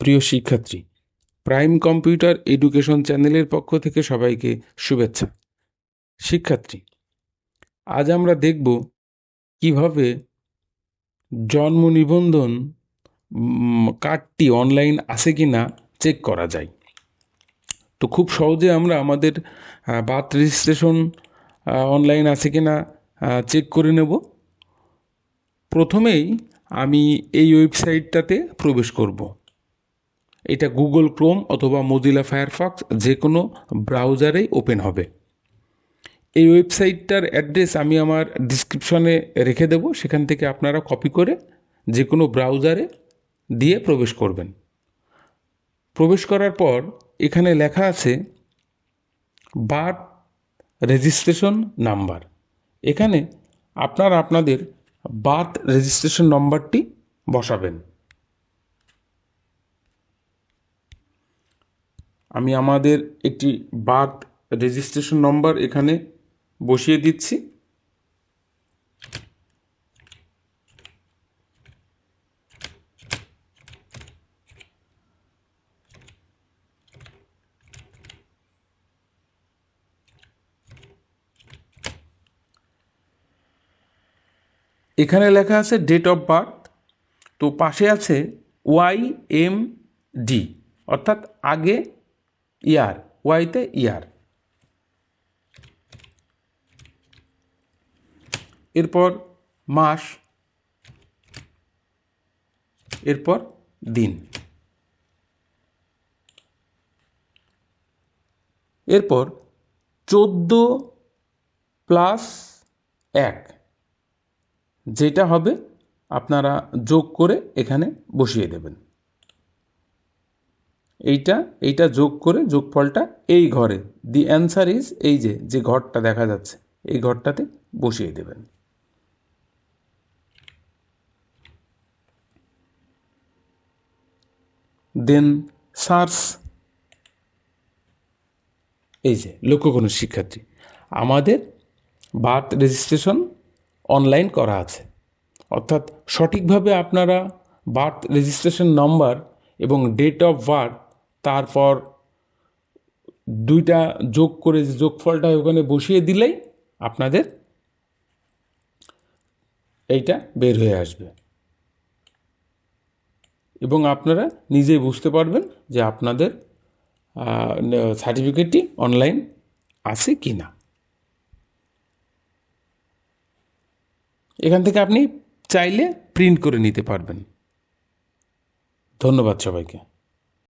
প্রিয় শিক্ষার্থী, prime computer education চ্যানেলের পক্ষ থেকে সবাইকে শুভেচ্ছা। শিক্ষার্থী, আজ আমরা দেখব কীভাবে জন্ম নিবন্ধন কার্ডটি অনলাইন আছে কি না চেক করা যায়। তো খুব সহজে আমরা আমাদের বার্থ রেজিস্ট্রেশন অনলাইন আছে কি না চেক করে নেব। প্রথমেই আমি এই ওয়েবসাইটটাতে প্রবেশ করব। এটা গুগল ক্রোম অথবা মজিলা ফায়ারফক্স যে কোনো ব্রাউজারেই ওপেন হবে। এই ওয়েবসাইটটার অ্যাড্রেস আমি আমার ডিসক্রিপশনে রেখে দেব। সেখান থেকে আপনারা কপি করে যে কোনো ব্রাউজারে দিয়ে প্রবেশ করবেন। প্রবেশ করার পর এখানে লেখা আছে বার্থ রেজিস্ট্রেশন নাম্বার। এখানে আপনারা আপনাদের বার্থ রেজিস্ট্রেশন নম্বরটি বসাবেন। আমি আমাদের একটি বার্থ রেজিস্ট্রেশন নম্বর এখানে বসিয়ে দিচ্ছি। এখানে লেখা আছে ডেট অফ বার্থ তো পাশে আছে ওয়াই এম ডি অর্থাৎ আগে ইয়ার, ওয়াইতে ইয়ার। এরপর মাস, এরপর দিন। এরপর চোদ্দ প্লাস এক, যেটা হবে আপনারা যোগ করে এখানে বসিয়ে দেবেন। এইটা এইটা যোগ করে যোগফলটা এই ঘরে। দি অ্যান্সার ইজ এই যে যে ঘরটা দেখা যাচ্ছে, এই ঘরটাতে বসিয়ে দেবেন। দেন সার্চ এই যে লক্ষ্য করুন শিক্ষার্থী, আমাদের বার্থ রেজিস্ট্রেশন অনলাইন করা আছে। অর্থাৎ সঠিকভাবে আপনারা বার্থ রেজিস্ট্রেশন নাম্বার এবং ডেট অফ বার্থ তারপর দুইটা যোগ করে যে যোগফলটা ওখানে বসিয়ে দিলেই আপনাদের এইটা বের হয়ে আসবে। এবং আপনারা নিজেই বুঝতে পারবেন যে আপনাদের সার্টিফিকেটটি অনলাইন আছে কি না এখান থেকে আপনি চাইলে প্রিন্ট করে নিতে পারবেন। ধন্যবাদ সবাইকে।